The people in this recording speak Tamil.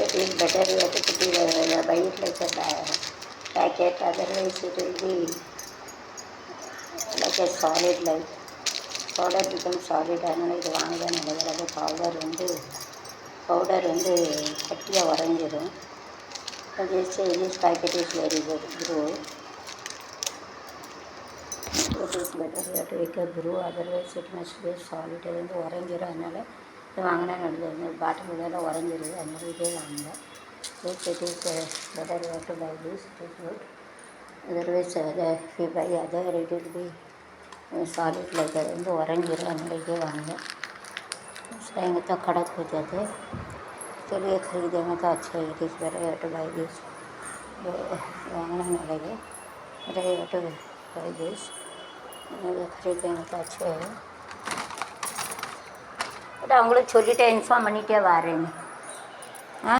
It is better you have to put it, uh, buy it like a ba- packet, otherwise it will be like a solid like powder become solid அதனால் இது வாங்க தான் நல்லது பவுடர் வந்து பவுடர் வந்து கட்டியாக just say this packet is very good brew. It is better here to take a brew, otherwise it must be solid. இது வந்து உறைஞ்சிரும் அதனால் இது வாங்கினா நல்லது இந்த பாட்டில் வேலை உறைஞ்சிருது அதனால் இதே வாங்க so it is better where to buy this it is good otherwise other if buy other it will be சாலிட்டில் இது வந்து உறைஞ்சிரும் அதனால் இதே வாங்க எங்கள் கடை பூஜை हो जाते चलिए खरीदेंगे तो अच्छा ही this better to buy this वांगना नहीं लगे अरे टू बाई दिस खरीदेंगे तो अच्छे है அதான் அவங்களுக்கு சொல்லிட்டே இன்ஃபார்ம் பண்ணிகிட்டே வரேன்னு